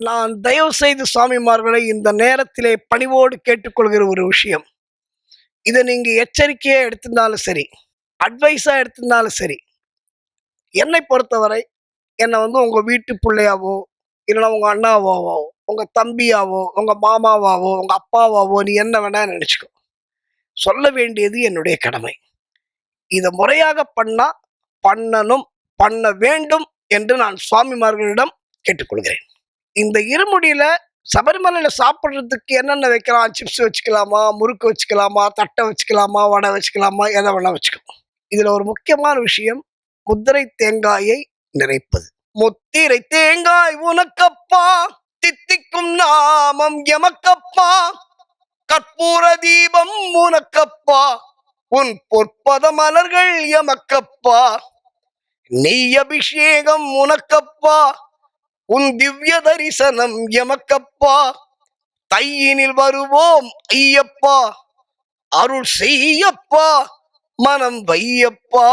நான் தயவு செய்து சுவாமிமார்களை இந்த நேரத்திலே பணிவோடு கேட்டுக்கொள்கிற ஒரு விஷயம். இதை நீங்கள் எச்சரிக்கையாக எடுத்திருந்தாலும் சரி அட்வைஸாக எடுத்திருந்தாலும் சரி என்னை பொறுத்தவரை என்னை வந்து உங்கள் வீட்டு பிள்ளையாவோ இல்லைன்னா உங்கள் அண்ணாவாவோ உங்கள் தம்பியாவோ உங்கள் மாமாவாவோ உங்கள் அப்பாவாவோ நீ என்ன வேணால் நினச்சிக்கோ. சொல்ல வேண்டியது என்னுடைய கடமை. இதை முறையாக பண்ணால் பண்ணணும் பண்ண வேண்டும் என்று நான் சுவாமிமார்களிடம் கேட்டுக்கொள்கிறேன். இந்த இருமுடியில சபரிமலையில சாப்பிட்றதுக்கு என்னென்ன வைக்கலாம்? சிப்ஸ் வச்சுக்கலாமா? முறுக்கு வச்சுக்கலாமா? தட்டை வச்சுக்கலாமா? வடை வச்சுக்கலாமா? எதை வேணா வச்சுக்கலாம். இதுல ஒரு முக்கியமான விஷயம் முத்திரை தேங்காயை நிறைப்பது முத்திரை தேங்காய் உனக்கப்பா தித்திக்கும் நாமம் எமக்கப்பா கற்பூர தீபம் உனக்கப்பா உன் பொற்பத மலர்கள் எமக்கப்பா நெய் அபிஷேகம் உனக்கப்பா உன் திவ்ய தரிசனம் எமக்கப்பா. தையினில் வருவோம் ஐயப்பா. அருள் செய்யப்பா மனம் வையப்பா.